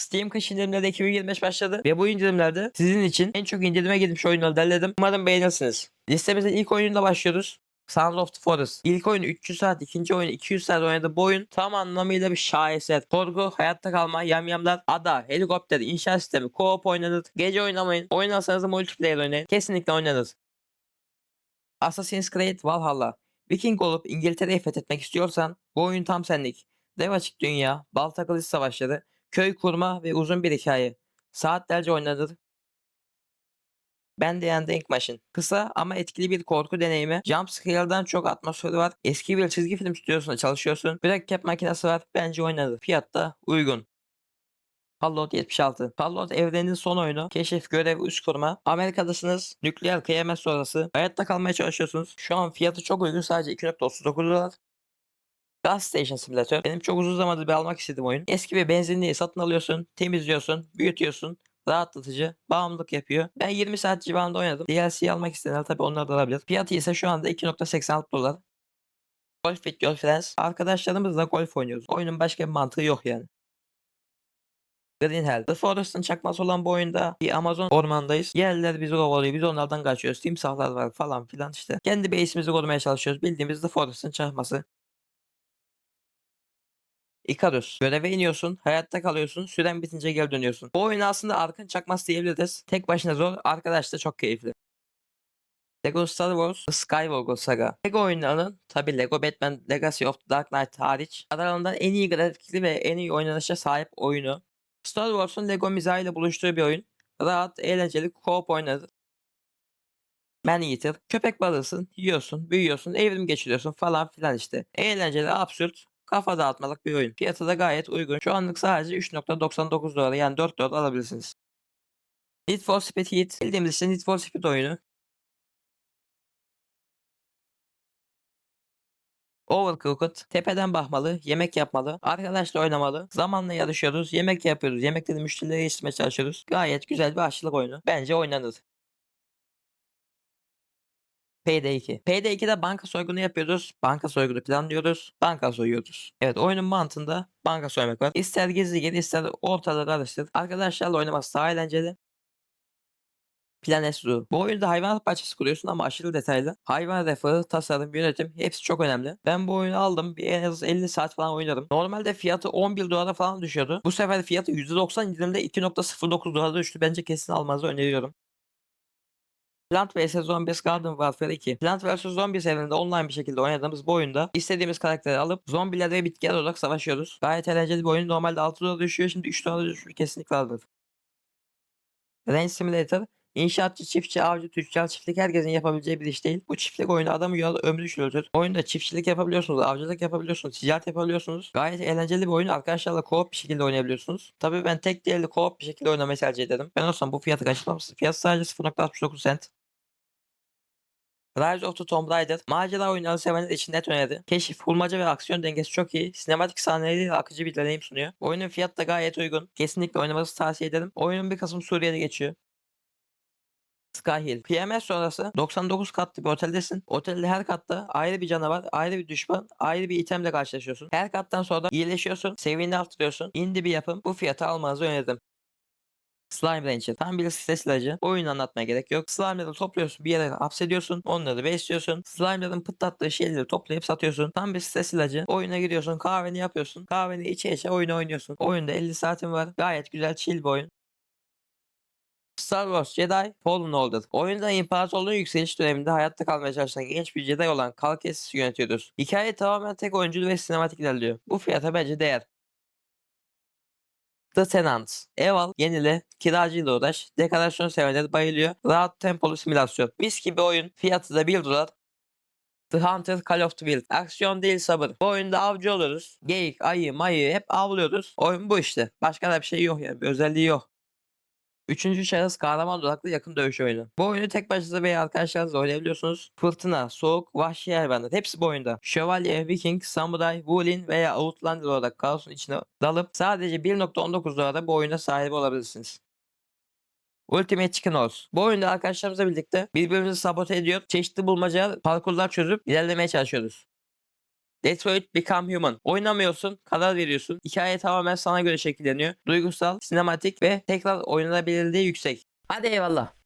Steam kış indirimleri 2025 başladı ve bu indirimlerde sizin için en çok indirime girmiş oyunları derledim. Umarım beğenirsiniz. Listemizin ilk oyunuyla başlıyoruz. Sons of the Forest. İlk oyun 300 saat, ikinci oyun 200 saat oynadı. Bu oyun tam anlamıyla bir şaheser. Korku, hayatta kalma, yamyamlar, ada, helikopter, inşaat sistemi, co-op oynanır. Gece oynamayın. Oynarsanız da multiplayer oynayın. Kesinlikle oynanır. Assassin's Creed Valhalla. Viking olup İngiltere'yi fethetmek istiyorsan bu oyun tam senlik. Dev açık dünya, balta kılıç savaşları, köy kurma ve uzun bir hikaye. Saatlerce oynanır. Ben de Ending Machine. Kısa ama etkili bir korku deneyimi. Jumpscare'dan çok atmosferi var. Eski bir çizgi film stüdyosunda çalışıyorsun. Mürekkep makinesi var. Bence oynanır. Fiyat da uygun. Fallout 76. Fallout evrenin son oyunu. Keşif, görev, üst kurma. Amerika'dasınız. Nükleer kıyamet sonrası. Hayatta kalmaya çalışıyorsunuz. Şu an fiyatı çok uygun. Sadece 2.39 dolar. Gas Station Simulator. Benim çok uzun zamandır bir almak istediğim oyun. Eski bir benzinliği satın alıyorsun, temizliyorsun, büyütüyorsun. Rahatlatıcı, bağımlılık yapıyor. Ben 20 saat civarında oynadım. DLC almak isteyenler tabii onlar da alabilir. Fiyatı ise şu anda 2.86 dolar. Golf with your friends. Arkadaşlarımızla golf oynuyoruz. Oyunun başka bir mantığı yok yani. Green Hell. The Forest'ın çakması olan bu oyunda bir Amazon ormandayız. Yerliler bizi kovalıyor. Biz onlardan kaçıyoruz. Timsahlar var falan filan işte. Kendi base'imizi korumaya çalışıyoruz. Bildiğimiz The Forest'ın çakması. Icarus. Göreve iniyorsun, hayatta kalıyorsun, süren bitince geri dönüyorsun. Bu oyun aslında Ark'ın çakması diyebiliriz. Tek başına zor, arkadaş da çok keyifli. Lego Star Wars The Skywalker Saga. Lego oyunlarının tabi Lego Batman Legacy of the Dark Knight hariç aralarından en iyi grafikli ve en iyi oynanışa sahip oyunu. Star Wars'un Lego mizahıyla buluştuğu bir oyun. Rahat, eğlenceli, co-op oynadı. Man Eater. Köpek balığısın, yiyorsun, büyüyorsun, evrim geçiriyorsun falan filan işte. Eğlenceli, absürt, kafa dağıtmalık bir oyun. Fiyatı da gayet uygun. Şu anlık sadece 3.99 dolar yani 4 dolar alabilirsiniz. Need for Speed Heat. Bildiğimiz işte Need for Speed oyunu. Overcooked. Tepeden bakmalı, yemek yapmalı, arkadaşla oynamalı, zamanla yarışıyoruz, yemek yapıyoruz, yemekleri müşterilere yetiştirmeye çalışıyoruz. Gayet güzel bir aşçılık oyunu. Bence oynanır. Payday 2. Payday 2'de banka soygunu yapıyoruz. Banka soygunu planlıyoruz. Banka soyuyoruz. Evet oyunun mantığında banka soymak var. İster gizli gir ister ortalığı karıştır. Arkadaşlarla oynaması daha eğlenceli. Planet Zoo. Bu oyunda hayvanat bahçesi kuruyorsun ama aşırı detaylı. Hayvan refahı, tasarım, yönetim hepsi çok önemli. Ben bu oyunu aldım. Bir en az 50 saat falan oynadım. Normalde fiyatı 11 dolara falan düşüyordu. Bu sefer fiyatı %90 indirimde 2.09 dolara düştü. Bence kesin almanızı öneriyorum. Plant vs Zombies Garden Warfare 2. Plant vs Zombies evreninde online bir şekilde oynadığımız bu oyunda istediğimiz karakteri alıp zombiler ve bitkiler olarak savaşıyoruz. Gayet eğlenceli bir oyun. Normalde 6 dolara düşüyor. Şimdi 3 dolara düşmüş kesinlikle alır. Range Simulator İnşaatçı, çiftçi, avcı, tüccar, çiftlik herkesin yapabileceği bir iş değil. Bu çiftlik oyunu adamı yol ömrü düşürür. Oyunda çiftçilik yapabiliyorsunuz, avcılık yapabiliyorsunuz, ticaret yapabiliyorsunuz. Gayet eğlenceli bir oyun. Arkadaşlarla co-op bir şekilde oynayabiliyorsunuz. Tabii ben tek değerli co-op bir şekilde oynamayı tercih ederim. Ben olsam bu fiyatı kaçırmam. Fiyat sadece 0.69 cent. Rise of the Tomb Raider. Macera oyunları sevenler için net öneri. Keşif, bulmaca ve aksiyon dengesi çok iyi. Sinematik sahneleriyle akıcı bir deneyim sunuyor. Oyunun fiyatı da gayet uygun. Kesinlikle oynamanızı tavsiye ederim. Oyunun bir kısmı Suriye'de geçiyor. Skyhill. PMS sonrası 99 katlı bir oteldesin. Otelde her katta ayrı bir canavar, ayrı bir düşman, ayrı bir itemle karşılaşıyorsun. Her kattan sonra iyileşiyorsun, seviyeni arttırıyorsun. Indie bir yapım. Bu fiyatı almanızı öneririm. Slime Rancher. Tam bir stres ilacı. Oyunu anlatmaya gerek yok. Slime'ları topluyorsun bir yere hapsediyorsun. Onları besliyorsun. Slime'ların pıtlattığı şeyleri toplayıp satıyorsun. Tam bir stres ilacı. Oyuna giriyorsun. Kahveni yapıyorsun. Kahveni içe içe oyunu oynuyorsun. Oyunda 50 saatin var. Gayet güzel chill bir oyun. Star Wars Jedi Fallen Order. Oyunda imparatorluğun yükseliş döneminde hayatta kalmaya çalışan genç bir Jedi olan Cal Kestis'i yönetiyoruz. Hikaye tamamen tek oyunculu ve sinematik ilerliyor. Bu fiyata bence değer. The Tenant. Ev al, yenile, kiracıyla uğraş, dekorasyon sevenler bayılıyor. Rahat tempolu simülasyon. Mis gibi oyun. Fiyatı da 1 dolar. The Hunter Call of the Wild. Aksiyon değil sabır. Bu oyunda avcı oluruz. Geyik, ayı, mayı hep avlıyoruz. Oyun bu işte. Başka da bir şey yok yani. Bir özelliği yok. Üçüncü şahıs kahraman odaklı yakın dövüş oyunu. Bu oyunu tek başınıza veya arkadaşlarınızla oynayabiliyorsunuz. Fırtına, soğuk, vahşi hayvanlar hepsi bu oyunda. Şövalye, Viking, Samuray, Wulin veya Outlander olarak kaosun içine dalıp sadece 1.19 dolara bu oyuna sahip olabilirsiniz. Ultimate Chicken Horse. Bu oyunda arkadaşlarımızla birlikte birbirimizi sabote ediyor, çeşitli bulmaca parkurlar çözüp ilerlemeye çalışıyoruz. Detroit Become Human. Oynamıyorsun, karar veriyorsun. Hikaye tamamen sana göre şekilleniyor. Duygusal, sinematik ve tekrar oynanabilirliği yüksek. Hadi eyvallah.